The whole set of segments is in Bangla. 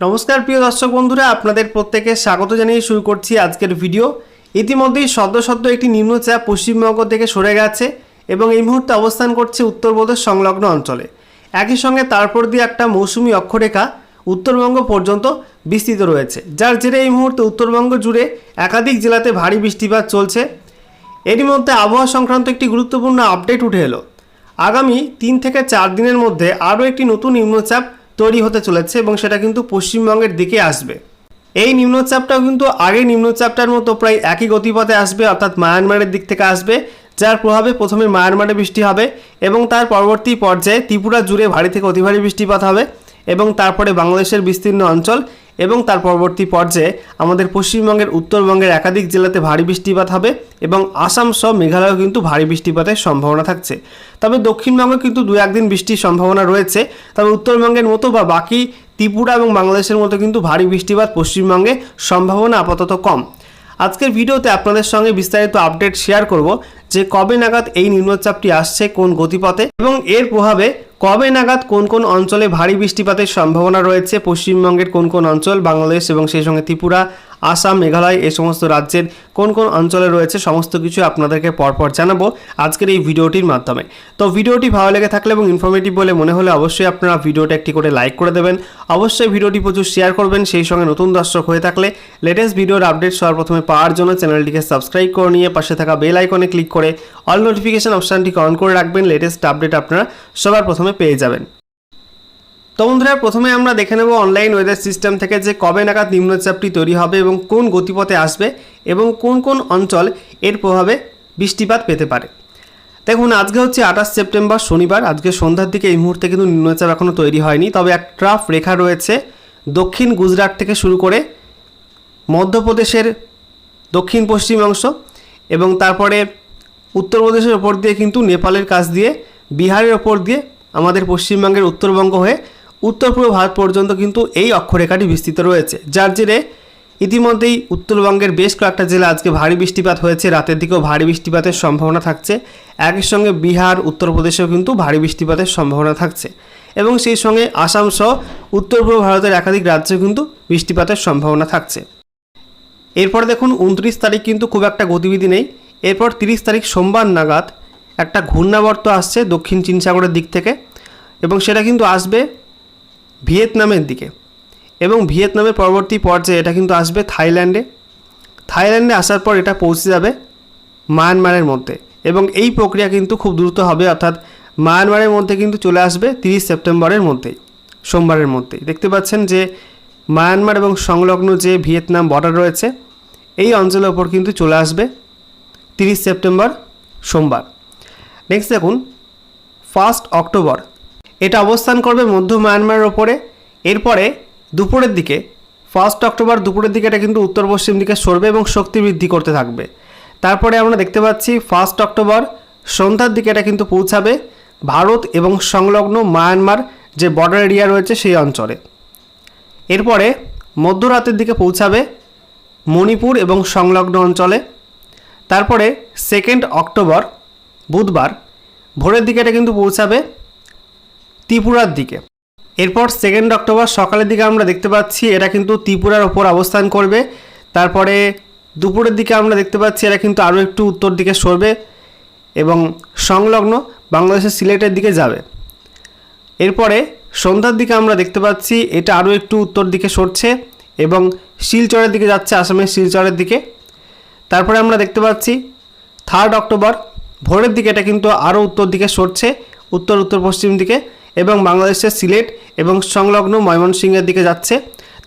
নমস্কার, প্রিয় দর্শক বন্ধুরা, আপনাদের প্রত্যেকে স্বাগত জানিয়ে শুরু করছি আজকের ভিডিও। ইতিমধ্যেই সদ্য সদ্য একটি নিম্নচাপ পশ্চিমবঙ্গ থেকে সরে গেছে এবং এই মুহূর্তে অবস্থান করছে উত্তরপ্রদেশ সংলগ্ন অঞ্চলে। একই সঙ্গে তারপর দিয়ে একটা মৌসুমি অক্ষরেখা উত্তরবঙ্গ পর্যন্ত বিস্তৃত রয়েছে। যার জেরে এই মুহূর্তে উত্তরবঙ্গ জুড়ে একাধিক জেলাতে ভারী বৃষ্টিপাত চলছে। এরই মধ্যে আবহাওয়া সংক্রান্ত একটি গুরুত্বপূর্ণ আপডেট উঠে এলো। আগামী তিন থেকে চার দিনের মধ্যে আরও একটি নতুন নিম্নচাপ তৈরি হতে চলেছে এবং সেটা কিন্তু পশ্চিমবঙ্গের দিকে আসবে। এই নিম্নচাপটাও কিন্তু আগে নিম্নচাপটার মতো প্রায় একই গতিপথে আসবে, অর্থাৎ মায়ানমারের দিক থেকে আসবে, যার প্রভাবে প্রথমে মায়ানমারে বৃষ্টি হবে এবং তার পরবর্তী পর্যায়ে ত্রিপুরা জুড়ে ভারী থেকে অতিভারী বৃষ্টিপাত হবে এবং তারপরে বাংলাদেশের বিস্তীর্ণ অঞ্চল এবং তার পরবর্তী পর্যায়ে আমাদের পশ্চিমবঙ্গের, উত্তরবঙ্গের একাধিক জেলাতে ভারী বৃষ্টিপাত হবে এবং আসাম সহ মেঘালয়েও কিন্তু ভারী বৃষ্টিপাতের সম্ভাবনা থাকছে। তবে দক্ষিণবঙ্গে কিন্তু দু, একদিন বৃষ্টির সম্ভাবনা রয়েছে। তবে উত্তরবঙ্গের মতো বা বাকি ত্রিপুরা এবং বাংলাদেশের মতো কিন্তু ভারী বৃষ্টিপাত পশ্চিমবঙ্গে সম্ভাবনা আপাতত কম। আজকের ভিডিওতে আপনাদের সঙ্গে বিস্তারিত আপডেট শেয়ার করব যে কবে নাগাদ এই নিম্নচাপটি আসছে, কোন গতিপথে এবং এর প্রভাবে কবে নাগাদ কোন কোন অঞ্চলে ভারী বৃষ্টিপাতের সম্ভাবনা রয়েছে? পশ্চিমবঙ্গের কোন কোন অঞ্চল, বাংলাদেশ এবং সেই সঙ্গে ত্রিপুরা? আসাম, মেঘালয় এই সমস্ত রাজ্যের কোন কোন অঞ্চলে রয়েছে সমস্ত কিছু আপনাদেরকে পরপর জানাব আজকের এই ভিডিওটির মাধ্যমে। তো ভিডিওটি ভালো লেগে থাকলে এবং ইনফরমেটিভ বলে মনে হলে অবশ্যই আপনারা ভিডিওটা একটি করে লাইক করে দেবেন। অবশ্যই ভিডিওটি প্রচুর শেয়ার করবেন, সেই সঙ্গে নতুন দর্শক হয়ে থাকলে লেটেস্ট ভিডিওর আপডেট সবার প্রথমে পাওয়ার জন্য চ্যানেলটিকে সাবস্ক্রাইব করে নিয়ে পাশে থাকা বেল আইকনে ক্লিক করে অল নোটিফিকেশান অপশানটিকে অন করে রাখবেন লেটেস্ট আপডেট আপনারা সবার প্রথমে পেয়ে যাবেন। তো বন্ধুরা, প্রথমে আমরা দেখে নেব অনলাইন ওয়েদার সিস্টেম থেকে যে কবে নাগাদ নিম্নচাপটি তৈরি হবে এবং কোন গতিপথে আসবে এবং কোন কোন অঞ্চল এর প্রভাবে বৃষ্টিপাত পেতে পারে। দেখুন, আজকে হচ্ছে আঠাশ সেপ্টেম্বর, শনিবার। আজকে সন্ধ্যার দিকে এই মুহূর্তে কিন্তু নিম্নচাপ এখনও তৈরি হয়নি। তবে এক ট্রাফ রেখা রয়েছে দক্ষিণ গুজরাট থেকে শুরু করে মধ্যপ্রদেশের দক্ষিণ পশ্চিম অংশ এবং তারপরে উত্তরপ্রদেশের ওপর দিয়ে কিন্তু নেপালের কাছ দিয়ে, বিহারের ওপর দিয়ে, আমাদের পশ্চিমবঙ্গের উত্তরবঙ্গ হয়ে উত্তর পূর্ব ভারত পর্যন্ত কিন্তু এই অক্ষরেখাটি বিস্তৃত রয়েছে। যার জেরে ইতিমধ্যেই উত্তরবঙ্গের বেশ কয়েকটা জেলা আজকে ভারী বৃষ্টিপাত হয়েছে। রাতের দিকেও ভারী বৃষ্টিপাতের সম্ভাবনা থাকছে। একই সঙ্গে বিহার, উত্তরপ্রদেশেও কিন্তু ভারী বৃষ্টিপাতের সম্ভাবনা থাকছে। এবং সেই সঙ্গে আসাম সহ উত্তর পূর্ব ভারতের একাধিক রাজ্যেও কিন্তু বৃষ্টিপাতের সম্ভাবনা থাকছে। এরপর দেখুন, উনত্রিশ তারিখ কিন্তু খুব একটা গতিবিধি নেই। এরপর তিরিশ তারিখ সোমবার নাগাদ একটা ঘূর্ণাবর্ত আসছে দক্ষিণ চীন সাগরের দিক থেকে। এবং সেটা কিন্তু আসবে ভিয়েতনামের দিকে। এবং ভিয়েতনামের পরবর্তী পর্যায়ে এটা কিন্তু আসবে থাইল্যান্ডে। থাইল্যান্ডে আসার পর এটা পৌঁছে যাবে মায়ানমারের মধ্যে। এবং এই প্রক্রিয়া কিন্তু খুব দ্রুত হবে, অর্থাৎ মায়ানমারের মধ্যে কিন্তু চলে আসবে তিরিশ সেপ্টেম্বরের মধ্যেই, সোমবারের মধ্যেই। দেখতে পাচ্ছেন যে মায়ানমার এবং সংলগ্ন যে ভিয়েতনাম বর্ডার রয়েছে, এই অঞ্চলের ওপর কিন্তু চলে আসবে তিরিশ সেপ্টেম্বর সোমবার। নেক্সট দেখুন ফার্স্ট অক্টোবর এটা অবস্থান করবে মধ্য মায়ানমারের ওপরে। এরপরে দুপুরের দিকে ফার্স্ট অক্টোবর দুপুরের দিকে এটা কিন্তু উত্তর পশ্চিম দিকে সরবে এবং শক্তি বৃদ্ধি করতে থাকবে। তারপরে আমরা দেখতে পাচ্ছি ফার্স্ট অক্টোবর সন্ধ্যার দিকে এটা কিন্তু পৌঁছাবে ভারত এবং সংলগ্ন মায়ানমার যে বর্ডার এরিয়া রয়েছে সেই অঞ্চলে। এরপরে মধ্যরাতের দিকে পৌঁছাবে মণিপুর এবং সংলগ্ন অঞ্চলে। তারপরে সেকেন্ড অক্টোবর বুধবার ভোরের দিকে এটা কিন্তু পৌঁছাবে ত্রিপুরার দিকে। এরপর সেকেন্ড অক্টোবর সকালের দিকে আমরা দেখতে পাচ্ছি এটা কিন্তু ত্রিপুরার ওপর অবস্থান করবে। তারপরে দুপুরের দিকে আমরা দেখতে পাচ্ছি এরা কিন্তু আরও একটু উত্তর দিকে সরবে এবং সংলগ্ন বাংলাদেশের সিলেটের দিকে যাবে। এরপরে সন্ধ্যার দিকে আমরা দেখতে পাচ্ছি এটা আরও একটু উত্তর দিকে সরছে এবং শিলচরের দিকে যাচ্ছে, আসামের শিলচরের দিকে। তারপরে আমরা দেখতে পাচ্ছি থার্ড অক্টোবর, ভোরের দিকে এটা কিন্তু আরও উত্তর দিকে সরছে উত্তর উত্তর পশ্চিম দিকে। এবং বাংলাদেশের সিলেট এবং সংলগ্ন ময়মনসিংহের দিকে যাচ্ছে।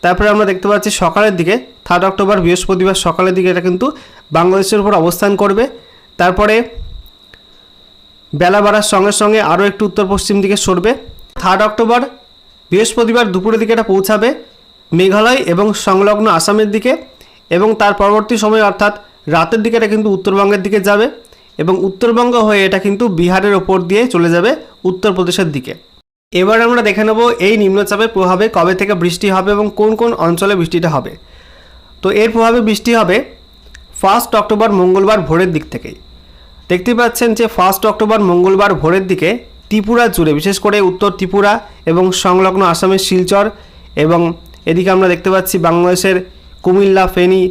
তারপরে আমরা দেখতে পাচ্ছি সকালের দিকে থার্ড অক্টোবর বৃহস্পতিবার সকালের দিকে এটা কিন্তু বাংলাদেশের উপর অবস্থান করবে। তারপরে বেলা বাড়ার সঙ্গে সঙ্গে আরও একটু উত্তর পশ্চিম দিকে সরবে। থার্ড অক্টোবর বৃহস্পতিবার দুপুরের দিকে এটা পৌঁছাবে মেঘালয় এবং সংলগ্ন আসামের দিকে এবং তার পরবর্তী সময় অর্থাৎ রাতের দিকে এটা কিন্তু উত্তরবঙ্গের দিকে যাবে এবং উত্তরবঙ্গ হয়ে এটা কিন্তু বিহারের ওপর দিয়ে চলে যাবে উত্তরপ্রদেশের দিকে। এবার আমরা দেখে নেব এই নিম্নচাপের প্রভাবে কবে থেকে বৃষ্টি হবে এবং কোন কোন অঞ্চলে বৃষ্টিটা হবে। তো এর প্রভাবে বৃষ্টি হবে ফার্স্ট অক্টোবর, মঙ্গলবার ভোরের দিক থেকেই। দেখতে পাচ্ছেন যে ফার্স্ট অক্টোবর, মঙ্গলবার ভোরের দিকে ত্রিপুরা জুড়ে, বিশেষ করে উত্তর ত্রিপুরা এবং সংলগ্ন আসামের শিলচর এবং এদিকে আমরা দেখতে পাচ্ছি বাংলাদেশের কুমিল্লা, ফেনী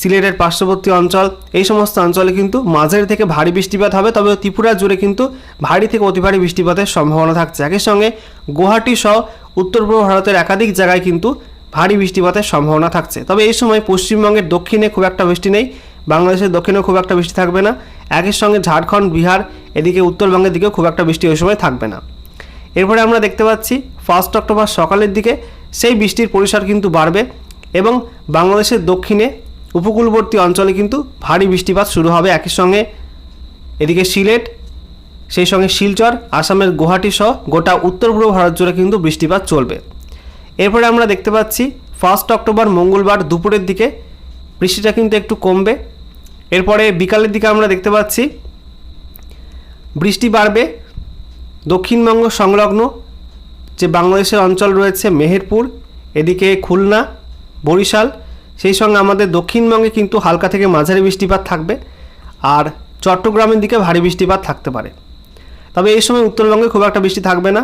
সিলেটের পার্শ্ববর্তী অঞ্চল। এই সমস্ত অঞ্চলে কিন্তু মাঝের থেকে ভারী বৃষ্টিপাত হবে, তবে ত্রিপুরা জুড়ে কিন্তু ভারী থেকে অতি ভারী বৃষ্টিপাতের সম্ভাবনা থাকছে। একই সঙ্গে গুয়াহাটি সহ উত্তর পূর্ব ভারতের একাধিক জায়গায় কিন্তু ভারী বৃষ্টিপাতের সম্ভাবনা থাকছে। তবে এই সময় পশ্চিমবঙ্গের দক্ষিণে খুব একটা বৃষ্টি নেই, বাংলাদেশের দক্ষিণেও খুব একটা বৃষ্টি থাকবে না। একই সঙ্গে ঝাড়খণ্ড, বিহার, এদিকে উত্তরবঙ্গের দিকেও খুব একটা বৃষ্টি ওই সময় থাকবে না। এরপরে আমরা দেখতে পাচ্ছি, ফার্স্ট অক্টোবর সকালের দিকে সেই বৃষ্টির পরিসর কিন্তু বাড়বে এবং বাংলাদেশের দক্ষিণে উপকূলবর্তী অঞ্চলে কিন্তু ভারী বৃষ্টিপাত শুরু হবে একই সঙ্গে। এদিকে সিলেট, সেই সঙ্গে শিলচর, আসামের গুয়াহাটি সহ গোটা উত্তর পূর্ব ভারত জুড়ে কিন্তু বৃষ্টিপাত চলবে। এরপরে আমরা দেখতে পাচ্ছি ফার্স্ট অক্টোবর মঙ্গলবার দুপুরের দিকে বৃষ্টিটা কিন্তু একটু কমবে। এরপরে বিকালের দিকে আমরা দেখতে পাচ্ছি, বৃষ্টি বাড়বে। দক্ষিণবঙ্গ সংলগ্ন যে বাংলাদেশের অঞ্চল রয়েছে, মেহেরপুর, এদিকে খুলনা, বরিশাল সেই সঙ্গে আমাদের দক্ষিণবঙ্গে কিন্তু হালকা থেকে মাঝারি বৃষ্টিপাত থাকবে আর চট্টগ্রামের দিকে ভারী বৃষ্টিপাত থাকতে পারে। তবে এই সময় উত্তরবঙ্গে খুব একটা বৃষ্টি থাকবে না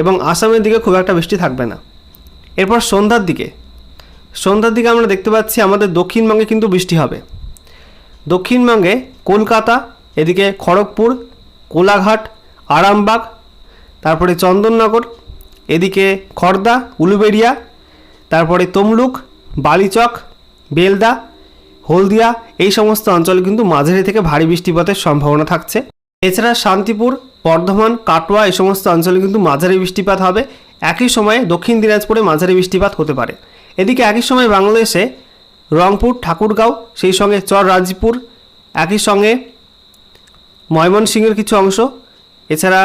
এবং আসামের দিকে খুব একটা বৃষ্টি থাকবে না। এরপর সন্ধ্যার দিকে সন্ধ্যার দিকে আমরা দেখতে পাচ্ছি আমাদের দক্ষিণবঙ্গে কিন্তু বৃষ্টি হবে। দক্ষিণবঙ্গে কলকাতা, এদিকে খড়গপুর, কোলাঘাট, আরামবাগ, তারপরে চন্দননগর, এদিকে খর্দা, উলুবেড়িয়া, তারপরে তমলুক, বালিচক বেলদা, হলদিয়া, এই সমস্ত অঞ্চলে কিন্তু মাঝারি থেকে ভারী বৃষ্টিপাতের সম্ভাবনা থাকছে। এছাড়া শান্তিপুর, বর্ধমান, কাটোয়া এই সমস্ত অঞ্চলে কিন্তু মাঝারি বৃষ্টিপাত হবে। একই সময়ে দক্ষিণ দিনাজপুরে মাঝারি বৃষ্টিপাত হতে পারে। এদিকে একই সময় বাংলাদেশে রংপুর, ঠাকুরগাঁও, সেই সঙ্গে চর রাজপুর একই সঙ্গে ময়মনসিংহের কিছু অংশ। এছাড়া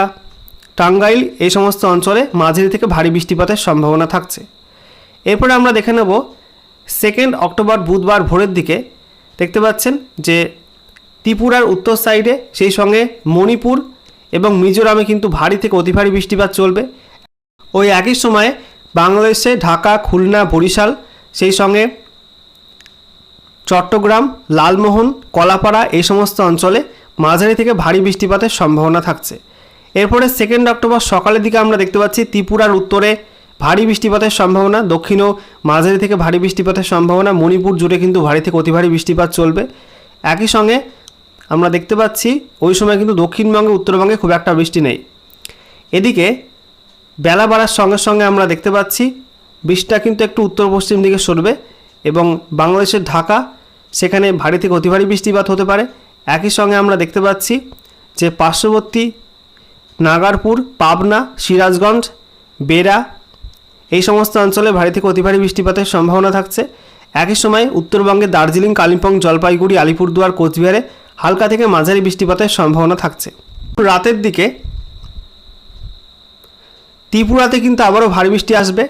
টাঙ্গাইল এই সমস্ত অঞ্চলে মাঝারি থেকে ভারী বৃষ্টিপাতের সম্ভাবনা থাকছে। এরপরে আমরা দেখে নেব সেকেন্ড অক্টোবর বুধবার ভোরের দিকে দেখতে পাচ্ছেন যে ত্রিপুরার উত্তর সাইডে সেই সঙ্গে মণিপুর এবং মিজোরামে কিন্তু ভারী থেকে অতি ভারী বৃষ্টিপাত চলবে। ওই একই সময়ে বাংলাদেশে ঢাকা, খুলনা, বরিশাল, সেই সঙ্গে চট্টগ্রাম, লালমোহন, কলাপাড়া এই সমস্ত অঞ্চলে মাঝারি থেকে ভারী বৃষ্টিপাতের সম্ভাবনা থাকছে। এরপরে সেকেন্ড অক্টোবর সকালের দিকে আমরা দেখতে পাচ্ছি ত্রিপুরার উত্তরে ভারী বৃষ্টিপাতের সম্ভাবনা, দক্ষিণ ও মাঝারি থেকে ভারী বৃষ্টিপাতের সম্ভাবনা, মণিপুর জুড়ে কিন্তু ভারী থেকে অতি ভারী বৃষ্টিপাত চলবে। একই সঙ্গে আমরা দেখতে পাচ্ছি, ওই সময় কিন্তু দক্ষিণবঙ্গে, উত্তরবঙ্গে খুব একটা বৃষ্টি নেই। এদিকে বেলা বাড়ার সঙ্গে সঙ্গে আমরা দেখতে পাচ্ছি, বৃষ্টিটা কিন্তু একটু উত্তর পশ্চিম দিকে সরবে এবং বাংলাদেশের ঢাকা, সেখানে ভারী থেকে অতি ভারী বৃষ্টিপাত হতে পারে। একই সঙ্গে আমরা দেখতে পাচ্ছি যে পার্শ্ববর্তী নাগারপুর, পাবনা, সিরাজগঞ্জ বেরা এই সমস্ত অঞ্চলে ভারী থেকে অতি ভারী বৃষ্টিপাতের সম্ভাবনা থাকছে। একই সময় উত্তরবঙ্গে দার্জিলিং, কালিম্পং, জলপাইগুড়ি, আলিপুরদুয়ার, কোচবিহারে হালকা থেকে মাঝারি বৃষ্টিপাতের সম্ভাবনা থাকছে। রাতের দিকে ত্রিপুরাতে কিন্তু আবারও ভারী বৃষ্টি আসবে।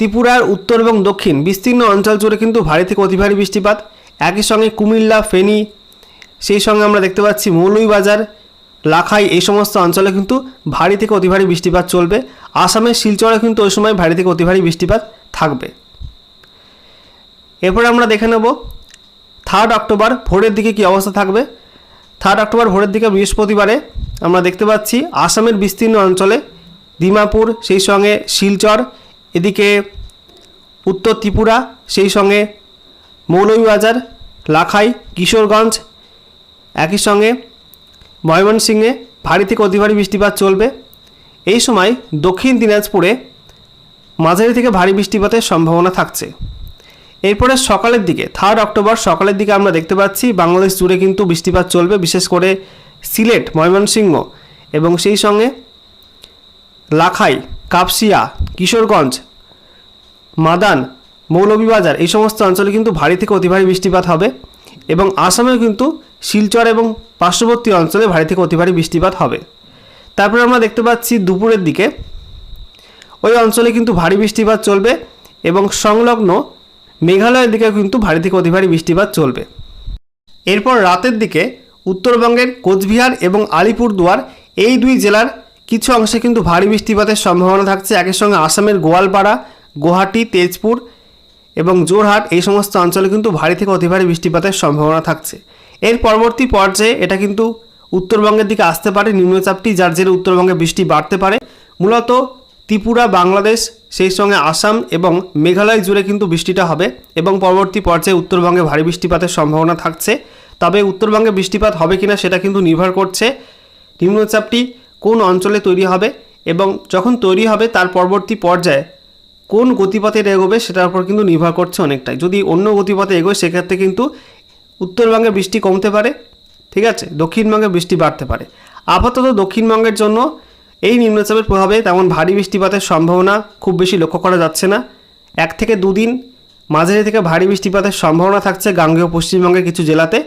ত্রিপুরার উত্তর এবং দক্ষিণ বিস্তীর্ণ অঞ্চল জুড়ে কিন্তু ভারী থেকে অতি ভারী বৃষ্টিপাত। একই সঙ্গে কুমিল্লা, ফেনী, সেই সঙ্গে আমরা দেখতে পাচ্ছি মৌলভীবাজার, লাখাই, এই সমস্ত অঞ্চলে কিন্তু ভারী থেকে অতি ভারী বৃষ্টিপাত চলবে। আসামের শিলচরে কিন্তু ওই সময় ভারী থেকে অতি ভারী বৃষ্টিপাত থাকবে। এরপরে আমরা দেখে নেব থার্ড অক্টোবর ভোরের দিকে কী অবস্থা থাকবে? থার্ড অক্টোবর ভোরের দিকে বৃহস্পতিবারে আমরা দেখতে পাচ্ছি আসামের বিস্তীর্ণ অঞ্চলে দিমাপুর সেই সঙ্গে শিলচর, এদিকে উত্তর ত্রিপুরা, সেই সঙ্গে মৌলভীবাজার, লাখাই, কিশোরগঞ্জ, একই সঙ্গে ময়মনসিংহে ভারী থেকে অতি ভারী বৃষ্টিপাত চলবে। এই সময় দক্ষিণ দিনাজপুরে মাঝারি থেকে ভারী বৃষ্টিপাতের সম্ভাবনা থাকছে। এরপরে সকালের দিকে থার্ড অক্টোবর সকালের দিকে আমরা দেখতে পাচ্ছি বাংলাদেশ জুড়ে কিন্তু বৃষ্টিপাত চলবে, বিশেষ করে সিলেট, ময়মনসিংহ এবং সেই সঙ্গে লাখাই, কাপসিয়া, কিশোরগঞ্জ, মাদান, মৌলভীবাজার এই সমস্ত অঞ্চলে কিন্তু ভারী থেকে অতি ভারী বৃষ্টিপাত হবে এবং আসামেও কিন্তু শিলচর এবং পার্শ্ববর্তী অঞ্চলে ভারী থেকে অতি ভারী বৃষ্টিপাত হবে। তারপরে আমরা দেখতে পাচ্ছি দুপুরের দিকে। ওই অঞ্চলে কিন্তু ভারী বৃষ্টিপাত চলবে এবং সংলগ্ন মেঘালয়ের দিকে কিন্তু ভারী থেকে অতি ভারী বৃষ্টিপাত চলবে। এরপর রাতের দিকে উত্তরবঙ্গের কোচবিহার এবং আলিপুরদুয়ার এই দুই জেলার কিছু অংশে কিন্তু ভারী বৃষ্টিপাতের সম্ভাবনা থাকছে। একই সঙ্গে আসামের গোয়ালপাড়া, গুয়াহাটি, তেজপুর এবং জোরহাট এই সমস্ত অঞ্চলে কিন্তু ভারী থেকে অতি ভারী বৃষ্টিপাতের সম্ভাবনা থাকছে। এর পরবর্তী পর্যায়ে এটা কিন্তু উত্তরবঙ্গের দিকে আসতে পারে। নিম্নচাপটি যার জেরে উত্তরবঙ্গে বৃষ্টি বাড়তে পারে। মূলত ত্রিপুরা, বাংলাদেশ, সেই সঙ্গে আসাম এবং মেঘালয় জুড়ে কিন্তু বৃষ্টিটা হবে এবং পরবর্তী পর্যায়ে উত্তরবঙ্গে ভারী বৃষ্টিপাতের সম্ভাবনা থাকছে। তবে উত্তরবঙ্গে বৃষ্টিপাত হবে কিনা সেটা কিন্তু নির্ভর করছে নিম্নচাপটি কোন অঞ্চলে তৈরি হবে এবং যখন তৈরি হবে তার পরবর্তী পর্যায়ে কোন গতিপথে এগোবে সেটার উপর কিন্তু নির্ভর করছে অনেকটাই। যদি অন্য গতিপথে এগোয় সেক্ষেত্রে কিন্তু উত্তরবঙ্গে বৃষ্টি কমতে পারে। ঠিক আছে? দক্ষিণবঙ্গে বৃষ্টি বাড়তে পারে। আপাতত দক্ষিণবঙ্গের জন্য এই নিম্নচাপের প্রভাবে তেমন ভারী বৃষ্টিপাতের সম্ভাবনা খুব বেশি লক্ষ্য করা যাচ্ছে না। এক থেকে দুদিন মাঝারি থেকে ভারী বৃষ্টিপাতের সম্ভাবনা থাকছে গাঙ্গেয় পশ্চিমবঙ্গের কিছু জেলাতে।